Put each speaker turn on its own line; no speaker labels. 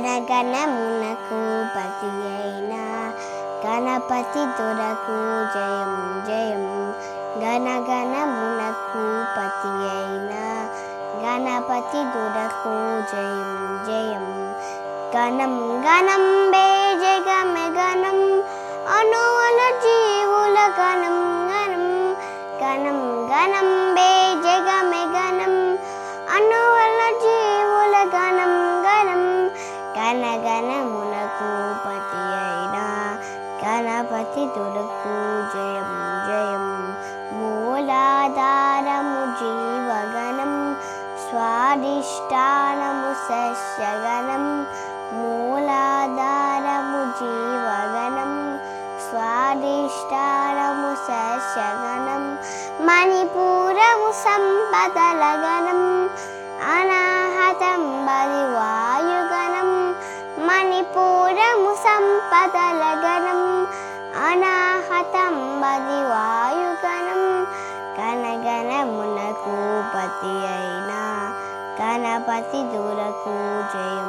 జనగణమునకు పతి అయిన గణపతి దొరకు జయం జయం గణగణమునకు పతి అయిన గణపతి దొరకు జయం జయం గణం గణం బే జగమె గణం అణువల జీవుల గణం గణం. గణం గణం బే జగమె గణం అణువల జీవుల గణం. గణగణమునకు పతి అయిన గణపతి తులకు జయం జయం మూలాధారము జీవగణం స్వాదిష్టానము సస్యగణం. మూలాధారము జీవగణం స్వాదిష్టానము సస్యగణం. మణిపూరము సంపదల గణం మణిపూరము సంపదల గణం అనాహతం బది వాయుగణం కనగణమునకు పతి అయిన గణపతి దూరకు జయం